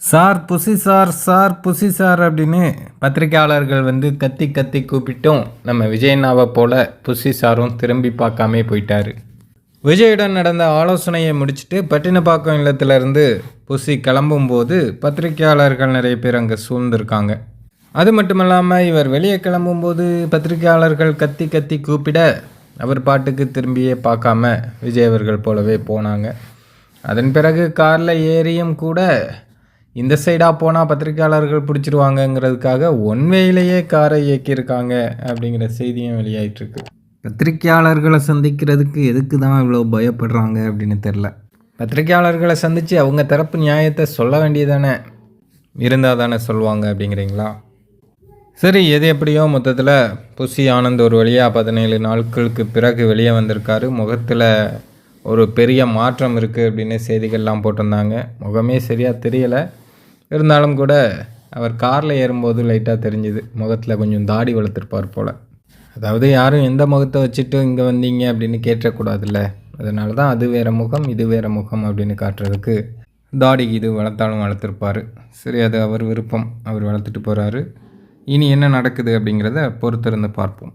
Sir புசி sir sir புசி sir அப்படின்னு பத்திரிக்கையாளர்கள் வந்து கத்தி கத்தி கூப்பிட்டும் நம்ம விஜயண்ணாவை போல புசி சாரும் திரும்பி பார்க்காமே போயிட்டாரு. விஜயுடன் நடந்த ஆலோசனையை முடிச்சுட்டு பட்டினப்பாக்கம் இல்லத்திலிருந்து புசி கிளம்பும்போது பத்திரிக்கையாளர்கள் நிறைய பேர் அங்கே சூழ்ந்திருக்காங்க. அது மட்டும் இல்லாமல் இவர் வெளியே கிளம்பும்போது பத்திரிக்கையாளர்கள் கத்தி கத்தி கூப்பிட அவர் பாட்டுக்கு திரும்பியே பார்க்காம விஜய் அவர்கள் போலவே போனாங்க. அதன் பிறகு காரில் ஏறியும் கூட இந்த சைடாக போனால் பத்திரிக்கையாளர்கள் பிடிச்சிருவாங்கங்கிறதுக்காக ஒன் வேயிலேயே காரை இயக்கியிருக்காங்க அப்படிங்கிற செய்தியும் வெளியாயிட்டிருக்கு. பத்திரிக்கையாளர்களை சந்திக்கிறதுக்கு எதுக்கு தான் இவ்வளோ பயப்படுறாங்க அப்படின்னு தெரில பத்திரிக்கையாளர்களை சந்தித்து அவங்க தரப்பு நியாயத்தை சொல்ல வேண்டியதானே? இருந்தால் தானே சொல்லுவாங்க அப்படிங்கிறீங்களா? சரி எது எப்படியோ மொத்தத்தில் புசி ஆனந்த் ஒரு வழியாக பதினேழு நாட்களுக்கு பிறகு வெளியே வந்திருக்காரு. முகத்தில் ஒரு பெரிய மாற்றம் இருக்குது அப்படின்னு செய்திகள்லாம் போட்டிருந்தாங்க. முகமே சரியாக தெரியலை. இருந்தாலும் கூட அவர் காரில் ஏறும்போது லைட்டாக தெரிஞ்சுது. முகத்தில் கொஞ்சம் தாடி வளர்த்துருப்பார் போல். அதாவது யாரும் எந்த முகத்தை வச்சுட்டு இங்கே வந்தீங்க அப்படின்னு கேட்டக்கூடாதுல்ல அதனால தான் அது வேறு முகம் இது வேறு முகம் அப்படின்னு காட்டுறதுக்கு தாடி இது வளர்த்தாலும் வளர்த்துருப்பார். சரி அது அவர் விருப்பம். அவர் வளர்த்துட்டு போகிறாரு இனி என்ன நடக்குது அப்படிங்கிறத பொறுத்திருந்து பார்ப்போம்.